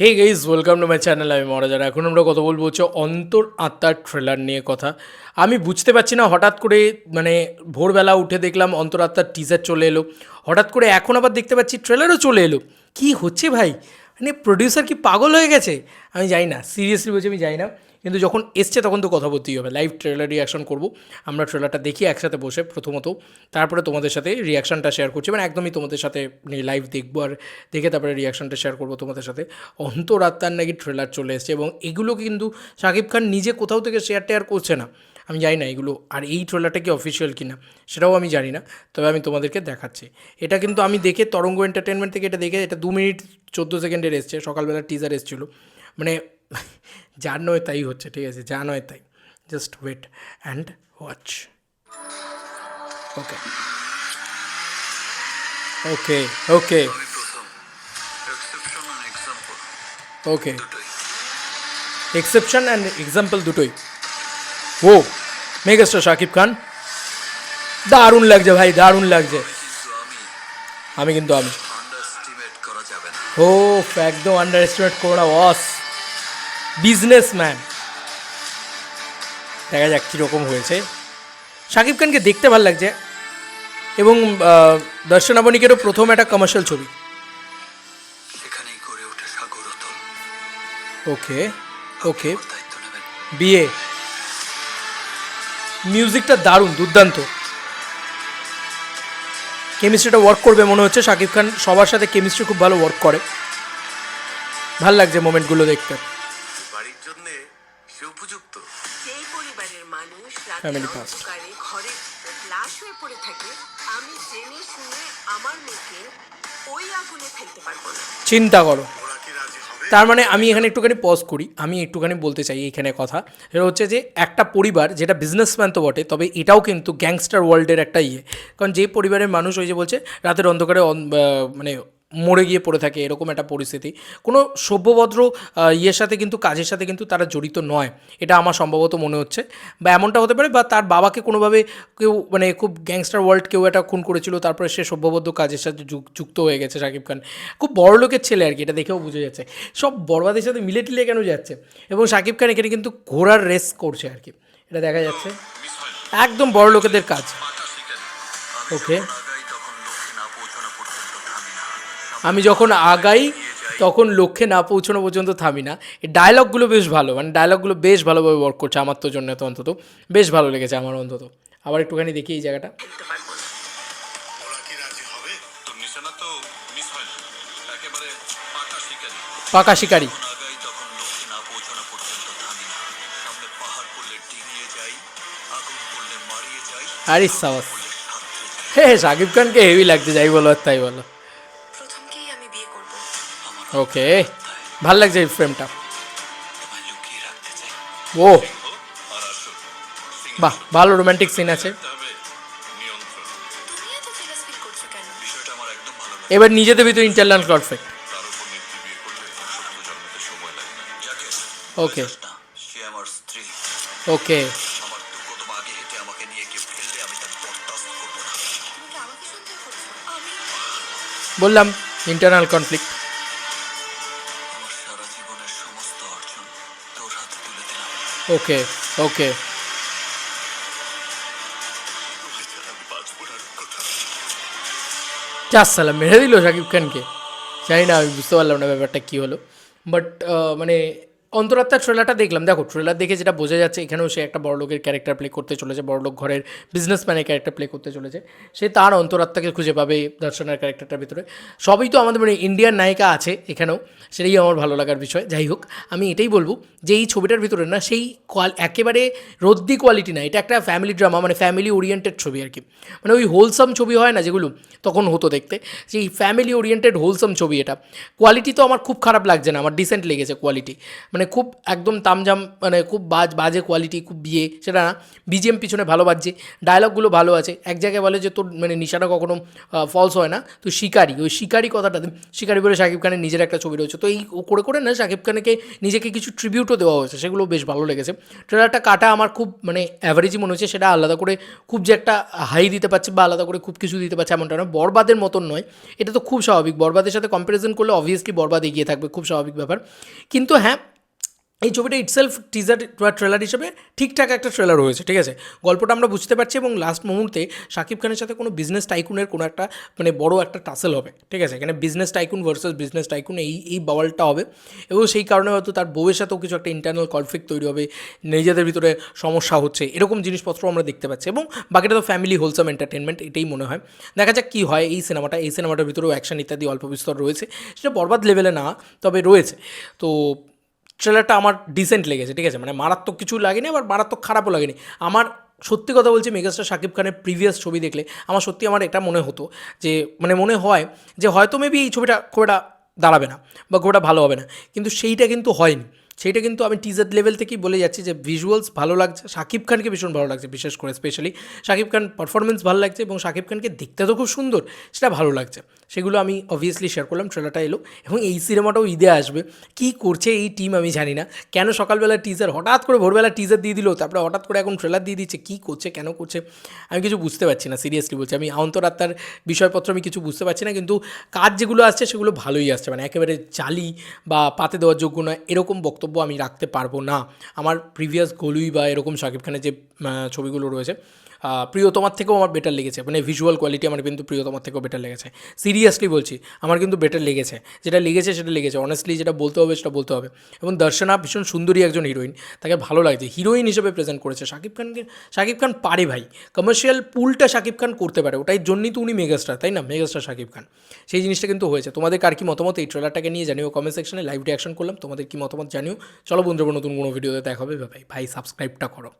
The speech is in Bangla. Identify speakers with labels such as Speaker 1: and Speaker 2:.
Speaker 1: Hey guys welcome to my channel আমি মহারাজার এখন আমরা কথা বলব হচ্ছে অন্তর আত্মার ট্রেলার নিয়ে কথা। আমি বুঝতে পারছি না, হঠাৎ করে মানে ভোরবেলা উঠে দেখলাম অন্তর আত্মার টিজার চলে এলো। হঠাৎ করে এখন আবার দেখতে পাচ্ছি ট্রেলারও চলে এলো। কি হচ্ছে ভাই? মানে প্রডিউসার কি পাগল হয়ে গেছে? আমি জানি না সিরিয়াসলি বলছি আমি জানি না। কিন্তু যখন এসছে তখন তো কথা বলতেই হবে। লাইভ ট্রেলার রিয়াকশন করব। আমরা ট্রেলারটা দেখি একসাথে বসে প্রথমত। তারপরে তোমাদের সাথে রিয়াকশনটা শেয়ার করছি। মানে একদমই তোমাদের সাথে লাইভ দেখব আর দেখে তারপরে রিয়াকশনটা শেয়ার করব তোমাদের সাথে। অন্তরাত্মার নাকি ট্রেলার চলে এসছে এবং এগুলো কিন্তু শাকিব খান নিজে কোথাও থেকে শেয়ার টেয়ার করছে না। আমি জানি না এগুলো, আর এই ট্রেলারটা কি অফিসিয়াল কিনা, সেটাও আমি জানি না, তবে আমি তোমাদেরকে দেখাচ্ছি। এটা কিন্তু আমি দেখে তরঙ্গ এন্টারটেনমেন্ট থেকে এটা দেখে, এটা দু মিনিট চোদ্দ সেকেন্ডের এসছে, সকালবেলা টিজার এসেছিল। মানে যা নয় তাই হচ্ছে, ঠিক আছে, যা নয় তাই। Just wait and watch okay okay okay okay exception and example দুটোই। ও মেগাস্টার শাকিব খান? দারুণ লাগছে ভাই দারুণ লাগছে।
Speaker 2: আমি
Speaker 1: কিন্তু আমি। ও একদম আন্ডার এস্টিমেট করো না বস বিজনেসম্যান দেখা যাক কীরকম হয়েছে। শাকিব খানকে দেখতে ভালো লাগছে। এবং আহ, দর্শন আবনিকেরও প্রথম একটা কমার্শিয়াল ছবি। ওকে ওকে বিয়ে। মিউজিকটা দারুণ দুর্দান্ত। কেমিস্ট্রিটা ওয়ার্ক করবে মনে হচ্ছে। শাকিব খান সবার সাথে কেমিস্ট্রি খুব ভালো ওয়ার্ক করে। ভালো লাগছে মোমেন্টগুলো দেখতে।
Speaker 2: বাড়ির জন্য সে উপযুক্ত।
Speaker 3: যেই পরিবারের মানুষ রাতে
Speaker 1: Family
Speaker 3: ঘরে লাশ হয়ে পড়ে থাকে আমি জেনে শুনে আমার মেয়েকে ওই আগুনে ফেলতে পারব না।
Speaker 1: চিন্তা করো। তার মানে আমি এখানে একটুখানি পজ করি। আমি একটুখানি বলতে চাই এখানে কথা। সেটা হচ্ছে যে, একটা পরিবার যেটা বিজনেসম্যান তো বটে, তবে এটাও কিন্তু গ্যাংস্টার ওয়ার্ল্ডের একটা ইয়ে। কারণ যে পরিবারের মানুষ ওই যে বলছে, রাতের অন্ধকারে অন- মানে মরে গিয়ে পড়ে থাকে, এরকম একটা পরিস্থিতি। কোনো সভ্যভদ্র ইয়ের সাথে কিন্তু, কাজের সাথে কিন্তু তারা জড়িত নয়। এটা আমার সম্ভবত মনে হচ্ছে। বা এমনটা হতে পারে, বা তার বাবাকে কোনোভাবে কেউ মানে খুব গ্যাংস্টার ওয়ার্ল্ড কেউ একটা খুন করেছিল, তারপরে সে সভ্যবদ্ধ কাজের সাথে যুক- যুক্ত হয়ে গেছে শাকিব খান। খুব বড় লোকের ছেলে আর কি, এটা দেখেও বোঝা যাচ্ছে। সব বড়বাদের সাথে মিলে টিলে কেন যাচ্ছে? এবং শাকিব খান এখানে কিন্তু ঘোড়ার রেস করছে আর কি। এটা দেখা যাচ্ছে। একদম বড় লোকেদের কাজ। ওকে আমি যখন আগাই, তখন লক্ষ্যে না পৌঁছানো পর্যন্ত থামি না। এই ডায়লগগুলো বেশ ভালো মানে ডায়লগগুলো বেশ ভালোভাবে ওয়ার্ক করছে আমার তো জন্য তো অন্তত। বেশ ভালো লেগেছে আমার অন্তত। আবার একটুখানি দেখি এই জায়গাটা।
Speaker 2: পাকা শিকারি।
Speaker 1: আরে সাবাস। হে শাকিব খানকে হেভি লাগছে, যাই বলো আর তাই বলো।
Speaker 3: আমি বিয়ে করব।
Speaker 1: ওকে ভালো লাগছে এই ফ্রেমটা ও বাহ ভালো রোমান্টিক সিন আছে। এবার নিজেদের ভিতরে ইন্টারনাল কনফ্লিক্ট ওকে। ওকে। বললাম ইন্টারনাল কনফ্লিক্ট ওকে ওকে চার সালাম, মেরে দিল শাকিব খানকে। জানি না, আমি বুঝতে পারলাম না ব্যাপারটা কী হলো। বাট মানে অন্তরাত্মার ট্রেলারটা দেখলাম। দেখো ট্রেলার দেখে যেটা বোঝা যাচ্ছে, এখানেও সে একটা বড় লোকের ক্যারেক্টার প্লে করতে চলেছে বড় লোক ঘরের বিজনেসম্যানের ক্যারেক্টার প্লে করতে চলেছে। সে তার অন্তরাত্মাকে খুঁজে পাবে দর্শনের ক্যারেক্টারটার ভিতরে। সবই তো আমাদের মানে ইন্ডিয়ান নায়িকা আছে এখানেও, সেটাই আমার ভালো লাগার বিষয়। যাই হোক, আমি এটাই বলব যে এই ছবিটার ভিতরে না, সেই কোয়াল একেবারে রদ্দি কোয়ালিটি না, এটা একটা ফ্যামিলি ড্রামা মানে ফ্যামিলি ওরিয়েন্টেড ছবি আর কি। মানে ওই হোলসাম ছবি হয় না যেগুলো তখন হতো দেখতে, সেই ফ্যামিলি ওরিয়েন্টেড হোলসাম ছবি এটা। কোয়ালিটি তো আমার খুব খারাপ লাগছে না, আমার ডিসেন্ট লেগেছে কোয়ালিটি মানে খুব একদম তামজাম মানে খুব বাজ, বাজে কোয়ালিটি খুব বিয়ে, সেটা না। বিজিএম পিছনে ভালো বাজছে। ডায়লগগুলো ভালো আছে। এক জায়গায় বলে যে, তোর মানে নিশাটা কখনো ফলস হয় না। তো শিকারি, ওই শিকারি কথাটাতে শিকারি বলে শাকিব খানের নিজের একটা ছবি রয়েছে। তো এই করে করে না শাকিব খানকে নিজেকে কিছু ট্রিবিউটও দেওয়া হয়েছে, সেগুলো বেশ ভালো লেগেছে। ট্রেলারটা কাটা আমার খুব মানে অ্যাভারেজই মনে হচ্ছে, সেটা আলাদা করে খুব যে একটা হাই দিতে পারছে বা আলাদা করে খুব কিছু দিতে পারছে এমনটা নয়। বরবাদের মতন নয়। এটা তো খুব স্বাভাবিক। বরবাদের সাথে কম্প্যারিজন করলে অবভিয়াসলি বরবাদ এগিয়ে থাকবে, খুব স্বাভাবিক ব্যাপার। কিন্তু হ্যাঁ এই ছবিটা ইটসেলফ টিজার বা ট্রেলার হিসেবে ঠিকঠাক একটা ট্রেলার হয়েছে ঠিক আছে? গল্পটা আমরা বুঝতে পারছি এবং লাস্ট মুহূর্তে শাকিব খানের সাথে কোনো বিজনেস টাইকুনের কোনো একটা মানে বড় একটা টাসেল হবে, ঠিক আছে? এখানে business tycoon versus business tycoon এই এই বাওয়ালটা হবে এবং সেই কারণে হয়তো তার বউয়ের সাথেও কিছু একটা ইন্টারনাল কনফ্লিক্ট তৈরি হবে, নিজেদের ভিতরে সমস্যা হচ্ছে, এরকম জিনিসপত্র আমরা দেখতে পাচ্ছি এবং বাকিটা তো ফ্যামিলি হোলসাম এন্টারটেনমেন্ট এটাই মনে হয়। দেখা যাক কী হয় এই সিনেমাটা এই সিনেমাটার ভিতরেও অ্যাকশন ইত্যাদি অল্প বিস্তর রয়েছে, সেটা বরবাদ লেভেলে না, তবে রয়েছে। তো ট্রেলারটা আমার ডিসেন্ট লেগেছে, ঠিক আছে? মানে মারাত্মক কিছু লাগেনি, আবার মারাত্মক খারাপও লাগেনি। আমার সত্যি কথা বলছি, মেগাস্টার শাকিব খানের প্রিভিয়াস ছবি দেখলে আমার সত্যি আমার এটা মনে হতো যে মানে মনে হয় যে হয়তো মেবি এই ছবিটা খুব একটা দাঁড়াবে না বা খুব একটা ভালো হবে না, কিন্তু সেইটা কিন্তু হয়নি। সেইটা কিন্তু আমি টিজার লেভেল থেকেই বলে যাচ্ছি যে ভিজুয়ালস ভালো লাগছে। শাকিব খানকে ভীষণ ভালো লাগছে, বিশেষ করে স্পেশালি শাকিব খান পারফরমেন্স ভালো লাগছে এবং শাকিব খানকে দেখতে তো খুব সুন্দর, সেটা ভালো লাগছে। সেগুলো আমি অবভিয়াসলি শেয়ার করলাম ট্রেলারটা এলো এবং এই সিনেমাটাও ঈদে আসবে। কী করছে এই টিম আমি জানি না। কেন সকালবেলা টিজার হঠাৎ করে ভোরবেলা টিজার দিয়ে দিল, তারপরে হঠাৎ করে এখন ট্রেলার দিয়ে দিচ্ছে, কী করছে, কেন করছে, আমি কিছু বুঝতে পারছি না সিরিয়াসলি বলছি। আমি অন্তরাত্মার বিষয়পত্র আমি কিছু বুঝতে পারছি না, কিন্তু কাজ যেগুলো আসছে সেগুলো ভালোই আসছে। মানে একেবারে জালি বা পাতে দেওয়ার যোগ্য নয়, এরকম বক্তব্য আমি রাখতে পারব না। আমার প্রিভিয়াস গোলুই বা এরকম শাকিব খানের যে ছবিগুলো রয়েছে প্রিয়তমার থেকেও আমার বেটার লেগেছে। মানে ভিজুয়াল কোয়ালিটি আমার কিন্তু প্রিয়তমার থেকেও বেটার লেগেছে। সিরিয়াসলি বলছি, আমার কিন্তু বেটার লেগেছে। যেটা লেগেছে, সেটা লেগেছে। অনেস্টলি যেটা বলতে হবে, সেটা বলতে হবে। এবং দর্শনা ভীষণ সুন্দরী একজন হিরোইন তাকে ভালো লাগছে। হিরোইন হিসেবে প্রেজেন্ট করেছে। শাকিব খানকে শাকিব খান পারে ভাই। কমার্শিয়াল পুলটা শাকিব খান করতে পারে। ওটাই জন্যই তো উনি মেগাস্টার তাই না? মেগাস্টার শাকিব খান। সেই জিনিসটা কিন্তু হয়েছে। তোমাদের কার কি মতামত? এই ট্রেলারটাকে নিয়ে জানিও কমেন্ট সেকশনে লাইভ রিয়াকশন করলাম। তোমাদের কি মতামত জানিও। চলো বন্ধুরা, নতুন কোনো ভিডিওতে দেখা হবে। ভাই ভাই সাবস্ক্রাইবটা করো।